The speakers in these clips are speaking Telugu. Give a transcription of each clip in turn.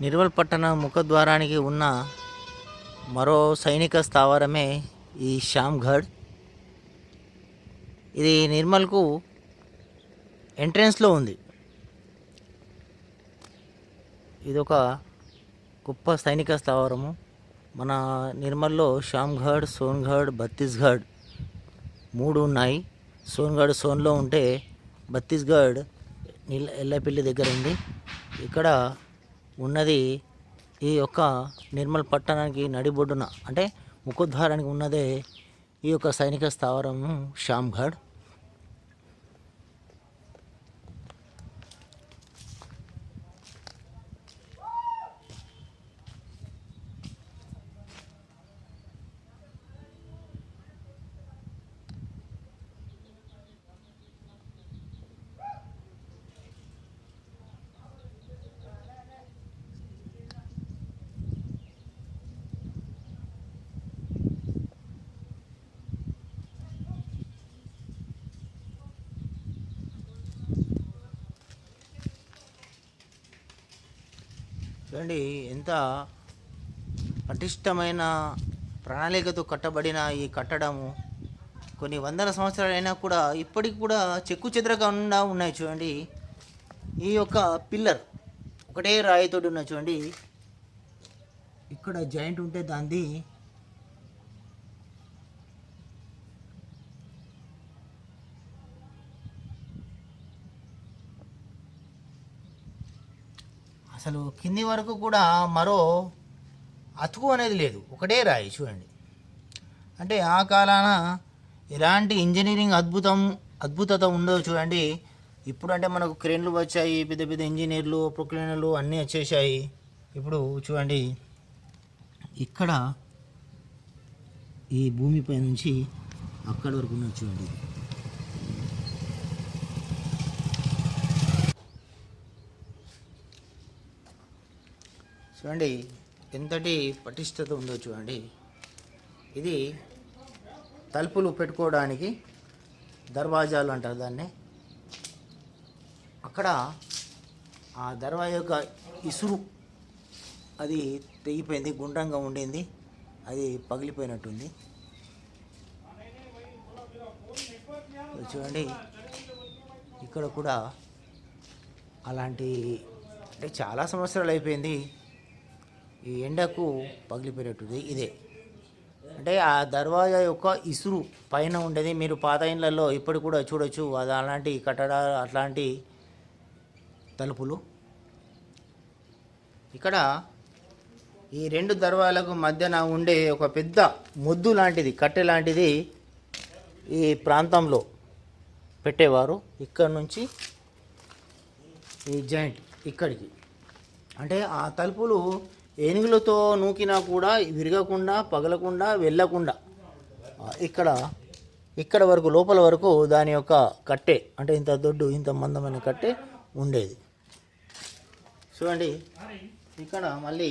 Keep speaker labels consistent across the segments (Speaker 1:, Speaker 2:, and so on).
Speaker 1: నిర్మల్ పట్టణ ముఖద్వారానికి ఉన్న మరో సైనిక స్థావరమే ఈ శ్యామ్గఢ్ ఇది నిర్మల్కు ఎంట్రెన్స్లో ఉంది. ఇది ఒక గొప్ప సైనిక స్థావరము. మన నిర్మల్లో శ్యామ్గఢ్ సోన్గఢ్ బత్తీస్గఢ్ మూడు ఉన్నాయి. సోన్గఢ్ సోన్లో ఉంటే బత్తీస్గఢ్ నీళ్ళ ఎల్లపల్లి దగ్గర ఉంది. ఇక్కడ ఉన్నది ఈ యొక్క నిర్మల్ పట్టణానికి నడిబొడ్డున. అంటే ముఖద్వారానికి ఉన్నదే ఈ యొక్క సైనిక స్థావరము శ్యామ్గఢ్ చూడండి ఎంత పటిష్టమైన ప్రణాళికతో కట్టబడిన ఈ కట్టడము. కొన్ని వందల సంవత్సరాలైనా కూడా ఇప్పటికి కూడా చెక్కు చెదరకుండా ఉన్నాయి చూడండి. ఈ యొక్క పిల్లర్ ఒకటే రాయితోటి ఉన్నాయి చూడండి. ఇక్కడ జాయింట్ ఉంటే దాన్ని అసలు కింది వరకు కూడా మరో అతుకు అనేది లేదు. ఒకటే రాయి చూడండి. అంటే ఆ కాలాన ఎలాంటి ఇంజనీరింగ్ అద్భుతం అద్భుతత ఉండదు చూడండి. ఇప్పుడు అంటే మనకు క్రేన్లు వచ్చాయి పెద్ద పెద్ద ఇంజనీర్లు ప్రొక్లీనర్లు అన్నీ వచ్చేసాయి. ఇప్పుడు చూడండి ఇక్కడ ఈ భూమిపై నుంచి అక్కడి వరకు ఉన్నది చూడండి చూడండి ఎంతటి పటిష్టత ఉందో చూడండి. ఇది తలుపులు పెట్టుకోవడానికి దర్వాజాలు అంటారు దాన్ని. అక్కడ ఆ దర్వాజా యొక్క ఇసురు అది తెగిపోయింది గుండ్రంగా ఉండింది అది పగిలిపోయినట్టుంది. చూడండి ఇక్కడ కూడా అలాంటి అంటే చాలా సంవత్సరాలు అయిపోయింది. ఈ ఎండకు పగిలిపోయినట్టుంది. ఇదే. అంటే ఆ దర్వాజా యొక్క ఇసురు పైన ఉండేది. మీరు పాత ఇళ్ళల్లో ఇప్పుడు కూడా చూడొచ్చు. అది అలాంటి కట్టడాలు అట్లాంటి తలుపులు. ఇక్కడ ఈ రెండు దర్వాలకు మధ్యన ఉండే ఒక పెద్ద మొద్దు లాంటిది కట్టె లాంటిది ఈ ప్రాంతంలో పెట్టేవారు. ఇక్కడ నుంచి ఈ జాయింట్ ఇక్కడికి. అంటే ఆ తలుపులు ఏనుగులతో నూకినా కూడా విరగకుండా పగలకుండా వెళ్ళకుండా. ఇక్కడ ఇక్కడ వరకు లోపల వరకు దాని యొక్క కట్టె అంటే ఇంత దొడ్డు ఇంత మందమైన కట్టె ఉండేది. చూడండి ఇక్కడ మళ్ళీ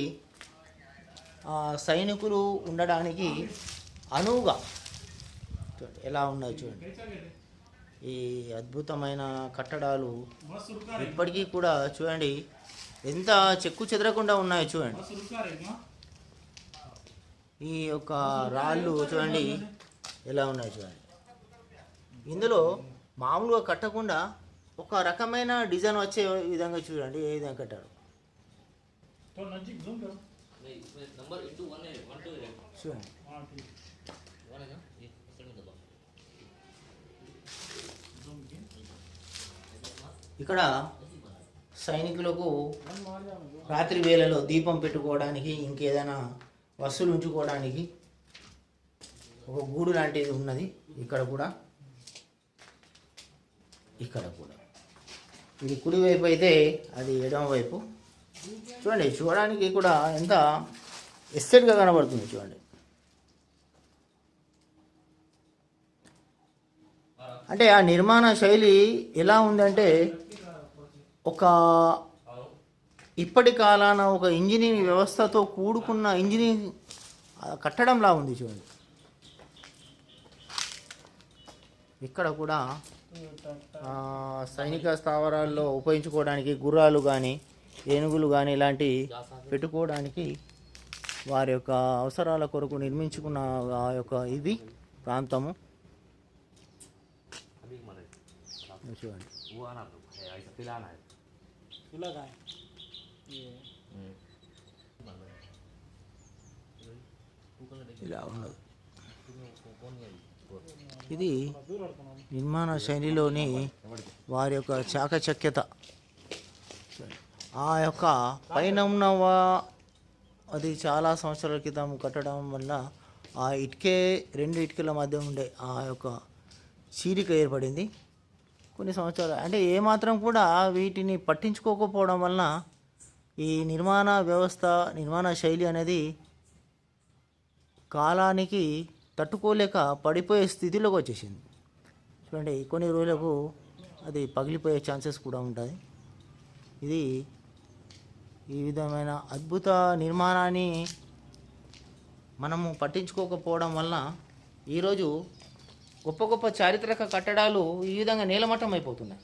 Speaker 1: ఆ, సైనికులు ఉండడానికి అనువుగా చూడండి ఎలా ఉన్నాయి చూడండి. ఈ అద్భుతమైన కట్టడాలు ఇప్పటికీ కూడా చూడండి ఎంత చెక్కు చెదరకుండా ఉన్నాయో చూడండి. ఈ యొక్క రాళ్ళు చూడండి ఎలా ఉన్నాయి చూడండి. ఇందులో మామూలుగా కట్టకుండా ఒక రకమైన డిజైన్ వచ్చే విధంగా చూడండి ఏ విధంగా కట్టారు. చూడండి. ఇక్కడ సైనికులకు రాత్రి వేళలో దీపం పెట్టుకోవడానికి ఇంకేదైనా వస్తువులు ఉంచుకోవడానికి ఒక గూడు లాంటిది ఉన్నది ఇక్కడ కూడా. ఇక్కడ కూడా. ఇది కుడి వైపు అయితే అది ఎడమ వైపు. చూడండి చూడడానికి కూడా ఎంత ఎస్టేట్గా కనబడుతుంది చూడండి. అంటే ఆ నిర్మాణ శైలి ఎలా ఉందంటే ఒక ఇప్పటి కాలాన ఒక ఇంజనీరింగ్ వ్యవస్థతో కూడుకున్న ఇంజనీరింగ్ కట్టడంలా ఉంది చూడండి. ఇక్కడ కూడా సైనిక స్థావరాల్లో ఉపయోగించుకోవడానికి గుర్రాలు కానీ ఏనుగులు కానీ ఇలాంటి పెట్టుకోవడానికి వారి యొక్క అవసరాల కొరకు నిర్మించుకున్న ఆ యొక్క ఇది ప్రాంతము. చూడండి.
Speaker 2: वो आना तो है ऐसा पिलाना है
Speaker 1: ఇలా ఉన్నది ఇది నిర్మాణ శైలిలోని వారి యొక్క చాకచక్యత ఆ యొక్క పైన ఉన్న వా- అది చాలా సంవత్సరాల క్రితం కట్టడం వల్ల ఆ ఇటుకే రెండు ఇటుకల మధ్య ఉండే ఆ యొక్క చీలిక ఏర్పడింది కొన్ని సంవత్సరాలు. అంటే ఏమాత్రం కూడా వీటిని పట్టించుకోకపోవడం వలన ఈ నిర్మాణ వ్యవస్థ నిర్మాణ శైలి అనేది కాలానికి తట్టుకోలేక పడిపోయే స్థితిలోకి వచ్చేసింది. చూడండి కొన్ని రోజులకు అది పగిలిపోయే ఛాన్సెస్ కూడా ఉంటాయి. ఇది ఈ విధమైన అద్భుత నిర్మాణాన్ని మనము పట్టించుకోకపోవడం వలన ఈరోజు గొప్ప గొప్ప చారిత్రక కట్టడాలు ఈ విధంగా నేలమట్టం అయిపోతున్నాయి.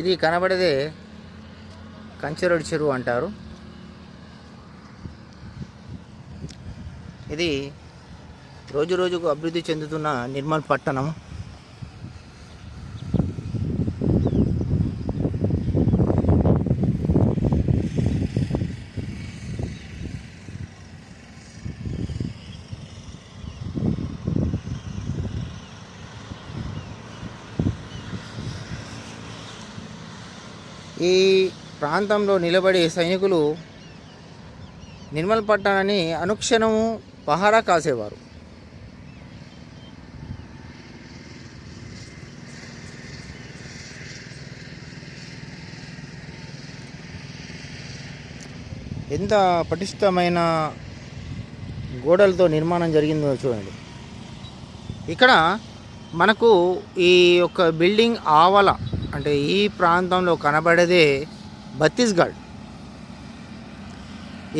Speaker 1: ఇది కనబడేదే కంచెరొడి చెరువు అంటారు. ఇది రోజు రోజుకు అభివృద్ధి చెందుతున్న నిర్మల్ పట్టణం ఈ ప్రాంతంలో నిలబడి సైనికులు నిర్మల్ పట్టణాన్ని అనుక్షణము పహారా కాసేవారు. ఎంత పటిష్టమైన గోడలతో నిర్మాణం జరిగిందో చూడండి. ఇక్కడ మనకు ఈ యొక్క బిల్డింగ్ ఆవల అంటే ఈ ప్రాంతంలో కనబడేదే బత్తీస్గఢ్.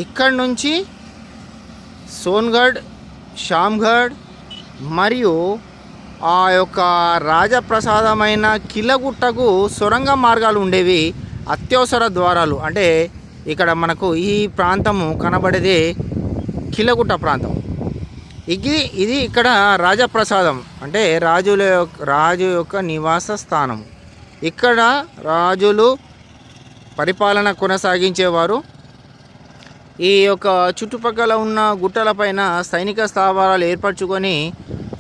Speaker 1: ఇక్కడ నుంచి సోన్గఢ్ షామ్గఢ్ మరియు ఆ యొక్క రాజప్రసాదమైన కిలగుట్టకు సొరంగ మార్గాలు ఉండేవి అత్యవసర ద్వారాలు. అంటే ఇక్కడ మనకు ఈ ప్రాంతము కనబడేది కిలగుట్ట ప్రాంతం. ఇది ఇది ఇక్కడ రాజప్రసాదం. అంటే రాజుల యొక్క రాజు యొక్క నివాస స్థానం ఇక్కడ రాజులు పరిపాలన కొనసాగించేవారు. ఈ యొక్క చుట్టుపక్కల ఉన్న గుట్టలపైన సైనిక స్థావరాలు ఏర్పరచుకొని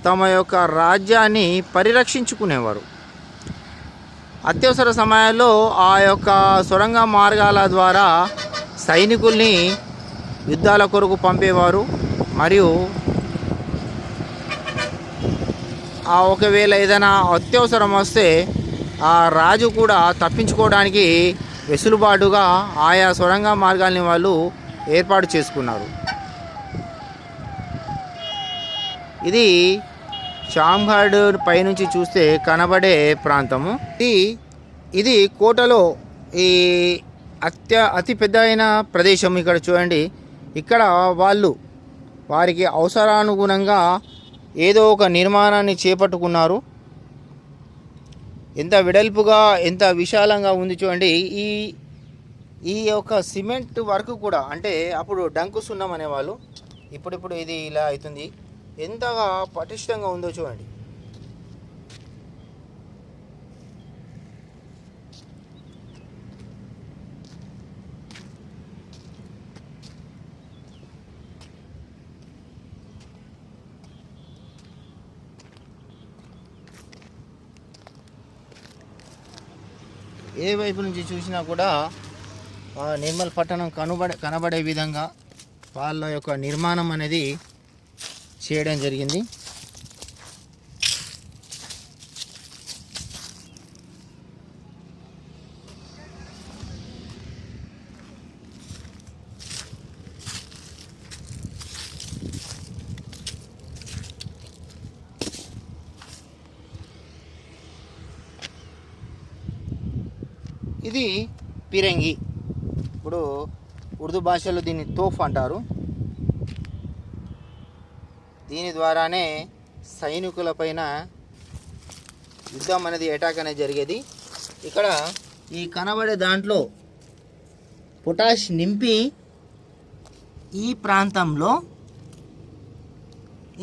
Speaker 1: తమ యొక్క రాజ్యాన్ని పరిరక్షించుకునేవారు. అత్యవసర సమయాల్లో ఆ యొక్క సొరంగ మార్గాల ద్వారా సైనికుల్ని యుద్ధాల కొరకు పంపేవారు. మరియు ఆ ఒకవేళ ఏదైనా అత్యవసరం వస్తే ఆ రాజు కూడా తప్పించుకోవడానికి వెసులుబాటుగా ఆయా సొరంగ మార్గాల్ని వాళ్ళు ఏర్పాటు చేసుకున్నారు. ఇది షాంఘాడ్ పైనుంచి చూస్తే కనబడే ప్రాంతము. ఇది ఇది కోటలో ఈ అత్య అతి పెద్ద అయిన ప్రదేశం ఇక్కడ చూడండి. ఇక్కడ వాళ్ళు వారికి అవసరానుగుణంగా ఏదో ఒక నిర్మాణాన్ని చేపట్టుకున్నారు. ఎంత వెడల్పుగా ఎంత విశాలంగా ఉంది చూడండి. ఈ ఈ యొక్క సిమెంట్ వర్క్ కూడా అంటే అప్పుడు డంకు సున్నం అనేవాళ్ళు ఇప్పుడిప్పుడు ఇది ఇలా అవుతుంది. ఎంతగా పటిష్టంగా ఉందో చూడండి. ఏ వైపు నుంచి చూసినా కూడా నిర్మల్ పట్టణం కనబడే కనబడే విధంగా వాళ్ళ యొక్క నిర్మాణం అనేది చేయడం జరిగింది ఇది పిరంగి ఇప్పుడు ఉర్దూ భాషలో దీన్ని తోఫ్ అంటారు. దీని ద్వారానే సైనికులపైన యుద్ధం అనేది అటాక్ అనేది జరిగేది. ఇక్కడ ఈ కనబడే దాంట్లో పొటాష్ నింపి ఈ ప్రాంతంలో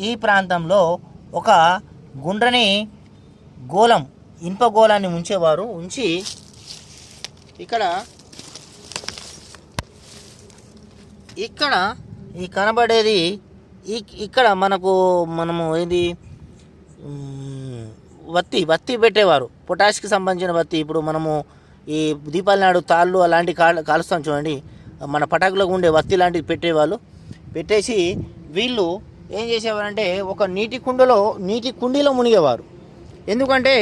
Speaker 1: ఈ ప్రాంతంలో ఒక గుండ్రని గోళం ఇనుప గోళాన్ని ఉంచేవారు. ఉంచి ఇక్కడ ఇక్కడ ఈ కనబడేది ఇక్కడ మనకు మనము ఏది? వత్తి వత్తి పెట్టేవారు. పొటాష్కి సంబంధించిన వత్తి. ఇప్పుడు మనము ఈ దీపాల నాడు తాళ్ళు అలాంటి కాల్ కాలుస్తాం చూడండి. మన పటాకులకు ఉండే వత్తి లాంటివి పెట్టేవాళ్ళు. పెట్టేసి వీళ్ళు ఏం చేసేవారంటే ఒక నీటి కుండలో నీటి కుండీలో మునిగేవారు. ఎందుకంటే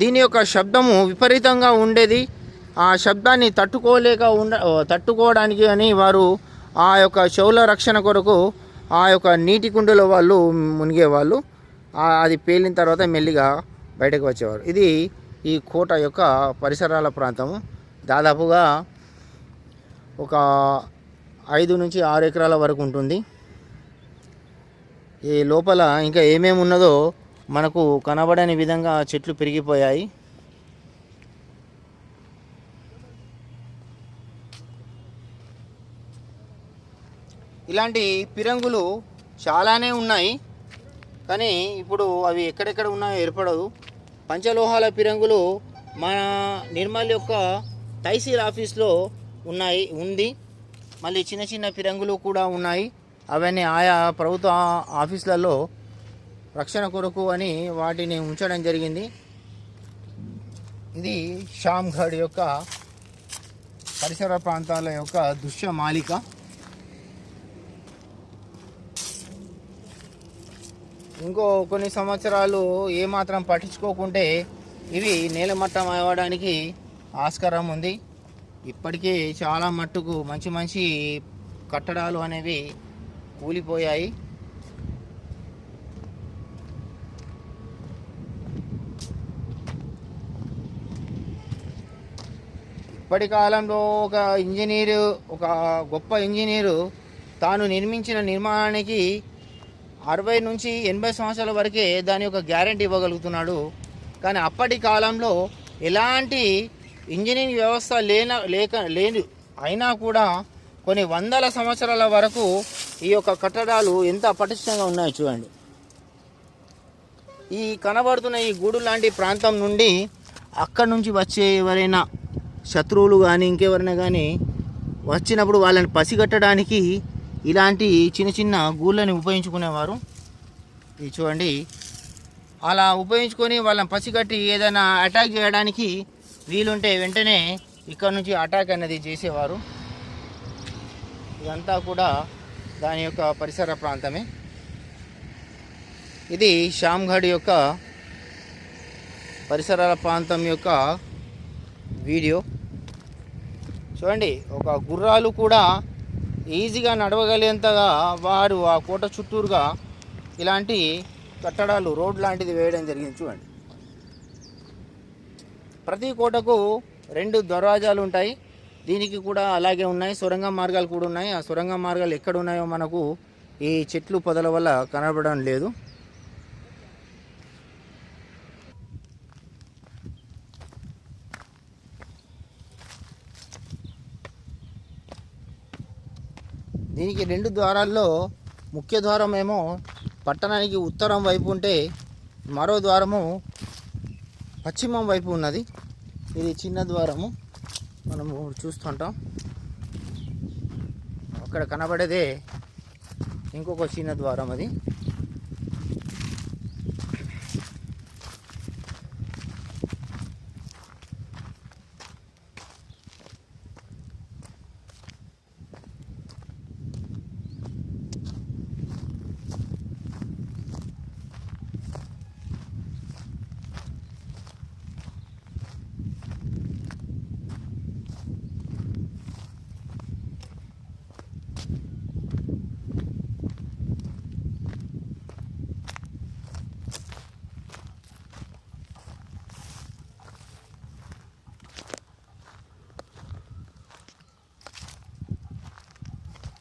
Speaker 1: దీని యొక్క శబ్దము విపరీతంగా ఉండేది. ఆ శబ్దాన్ని తట్టుకోలేక ఉండ తట్టుకోవడానికి అని వారు ఆ యొక్క చెవుల రక్షణ కొరకు ఆ యొక్క నీటి కుండలో వాళ్ళు మునిగేవాళ్ళు. అది పేలిన తర్వాత మెల్లిగా బయటకు వచ్చేవారు. ఇది ఈ కోట యొక్క పరిసరాల ప్రాంతము. దాదాపుగా ఒక ఐదు నుంచి ఆరు ఎకరాల వరకు ఉంటుంది. ఈ లోపల ఇంకా ఏమేమి ఉన్నదో మనకు కనబడని విధంగా చెట్లు పెరిగిపోయాయి. ఇలాంటి పిరంగులు చాలానే ఉన్నాయి. కానీ ఇప్పుడు అవి ఎక్కడెక్కడ ఉన్నాయో ఏర్పడదు. పంచలోహాల పిరంగులు మన నిర్మల్ యొక్క తహసీల్ ఆఫీస్లో ఉన్నాయి ఉంది. మళ్ళీ చిన్న చిన్న పిరంగులు కూడా ఉన్నాయి. అవన్నీ ఆయా ప్రభుత్వ ఆఫీసులలో రక్షణ కొరకు అని వాటిని ఉంచడం జరిగింది. ఇది షామ్ఘడ్ యొక్క పరిసర ప్రాంతాల యొక్క దృశ్య మాలిక. ఇంకో కొన్ని సంవత్సరాలు ఏమాత్రం పట్టించుకోకుంటే ఇవి నేలమట్టం అవ్వడానికి ఆస్కారం ఉంది. ఇప్పటికే చాలా మట్టుకు మంచి మంచి కట్టడాలు అనేవి కూలిపోయాయి. ఇప్పటి కాలంలో ఒక ఇంజనీరు ఒక గొప్ప ఇంజనీరు తాను నిర్మించిన నిర్మాణానికి అరవై నుంచి ఎనభై సంవత్సరాల వరకే దాని యొక్క గ్యారంటీ ఇవ్వగలుగుతున్నాడు. కానీ అప్పటి కాలంలో ఎలాంటి ఇంజనీరింగ్ వ్యవస్థ లేన లేక లేదు. అయినా కూడా కొన్ని వందల సంవత్సరాల వరకు ఈ యొక్క కట్టడాలు ఎంత పటిష్టంగా ఉన్నాయో చూడండి. ఈ కనబడుతున్న ఈ గూడు లాంటి ప్రాంతం నుండి అక్కడి నుంచి వచ్చే ఎవరైనా శత్రువులు కానీ ఇంకెవరైనా కానీ వచ్చినప్పుడు వాళ్ళని పసిగట్టడానికి ఇలాంటి చిన్న చిన్న గూళ్ళని ఉపయోగించుకునేవారు. ఇది చూడండి. అలా ఉపయోగించుకొని వాళ్ళని పసిగట్టి ఏదైనా అటాక్ చేయడానికి వీలుంటే వెంటనే ఇక్కడ నుంచి అటాక్ అనేది చేసేవారు. ఇదంతా కూడా దాని యొక్క పరిసర ప్రాంతమే. ఇది శ్యామ్ఘడ్ యొక్క పరిసరాల ప్రాంతం యొక్క వీడియో. చూడండి ఒక గుర్రాలు కూడా ఈజీగా నడవగలిగేంతగా వారు ఆ కోట చుట్టూరుగా ఇలాంటి కట్టడాలు రోడ్ లాంటిది వేయడం జరిగింది చూడండి. ప్రతి కోటకు రెండు దర్వాజాలు ఉంటాయి. దీనికి కూడా అలాగే ఉన్నాయి. సొరంగ మార్గాలు కూడా ఉన్నాయి. ఆ సొరంగ మార్గాలు ఎక్కడ ఉన్నాయో మనకు ఈ చెట్లు పొదల వల్ల కనబడడం లేదు. దీనికి రెండు ద్వారాల్లో ముఖ్య ద్వారం ఏమో పట్టణానికి ఉత్తరం వైపు ఉంటే మరో ద్వారము పశ్చిమం వైపు ఉన్నది. ఇది చిన్న ద్వారము. మనము చూస్తుంటాం. అక్కడ కనబడేదే ఇంకొక చిన్న ద్వారం అది.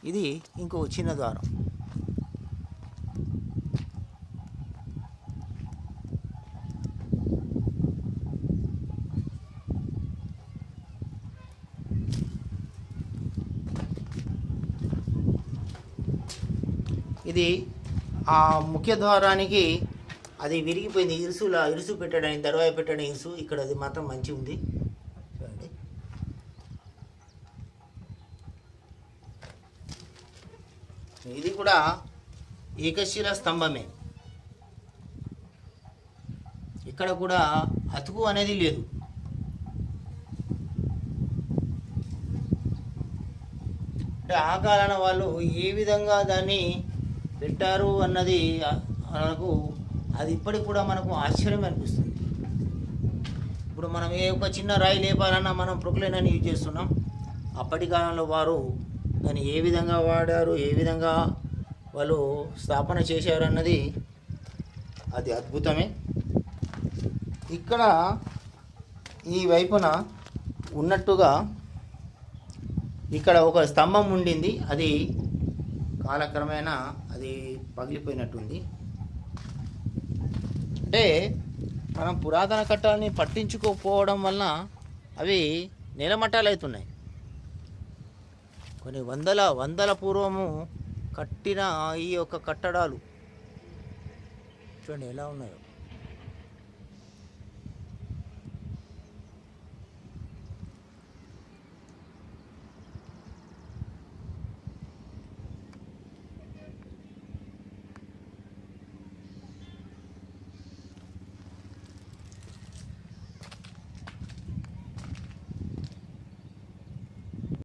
Speaker 1: ఇది ఇంకో చిన్న ద్వారం. ఇది ఆ ముఖ్య ద్వారానికి అది విరిగిపోయింది. ఇరుసులా ఇరుసు పెట్టడానికి దర్వాయి పెట్టడం ఇరుసు. ఇక్కడ అది మాత్రం మంచి ఉంది చూడండి ఇది కూడా ఏకశిల స్తంభమే. ఇక్కడ కూడా అతుకు అనేది లేదు. అంటే ఆ కాలాన వాళ్ళు ఏ విధంగా దాన్ని పెట్టారు అన్నది మనకు అది ఇప్పటికి కూడా మనకు ఆశ్చర్యం అనిపిస్తుంది. ఇప్పుడు మనం ఏ ఒక చిన్న రాయి లేపాలన్నా మనం ప్రొక్లైన్ అని యూజ్ చేస్తున్నాం. అప్పటి కాలంలో వారు దాన్ని ఏ విధంగా వాడారు ఏ విధంగా వాళ్ళు స్థాపన చేశారన్నది అది అద్భుతమే. ఇక్కడ ఈ వైపున ఉన్నట్టుగా ఇక్కడ ఒక స్తంభం ఉండింది. అది కాలక్రమేణా అది పగిలిపోయినట్టుంది. అంటే మనం పురాతన కట్టాలని పట్టించుకోకపోవడం వలన అవి నేలమట్టాలు అవుతున్నాయి కొన్ని వందల వందల పూర్వము కట్టిన ఈ యొక్క కట్టడాలు. చూడండి ఎలా ఉన్నాయో.